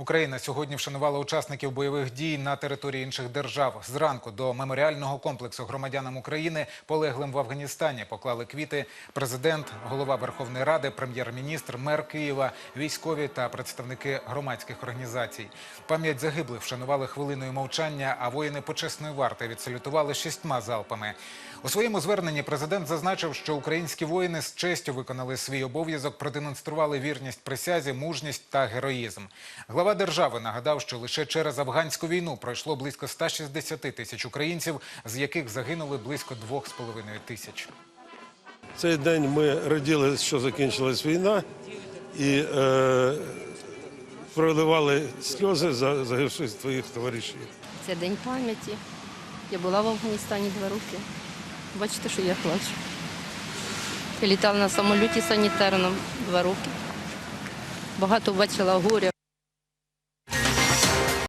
Україна сьогодні вшанувала учасників бойових дій на території інших держав. Зранку до меморіального комплексу громадянам України, полеглим в Афганістані, поклали квіти президент, голова Верховної Ради, прем'єр-міністр, мер Києва, військові та представники громадських організацій. Пам'ять загиблих вшанували хвилиною мовчання, а воїни почесної варти відсалютували шістьма залпами. У своєму зверненні президент зазначив, що українські воїни з честю виконали свій обов'язок, продемонстрували вірність присязі, мужність та героїзм. Глава держави нагадав, що лише через афганську війну пройшло близько 160 тисяч українців, з яких загинули близько 2,5 тисяч. Цей день ми раділи, що закінчилась війна, і е, проливали сльози за загибших твоїх товаришів. Це день пам'яті. Я була в Афганістані два роки. Бачите, що я плачу. Я літала на самоліті санітарному два роки. Багато бачила горя,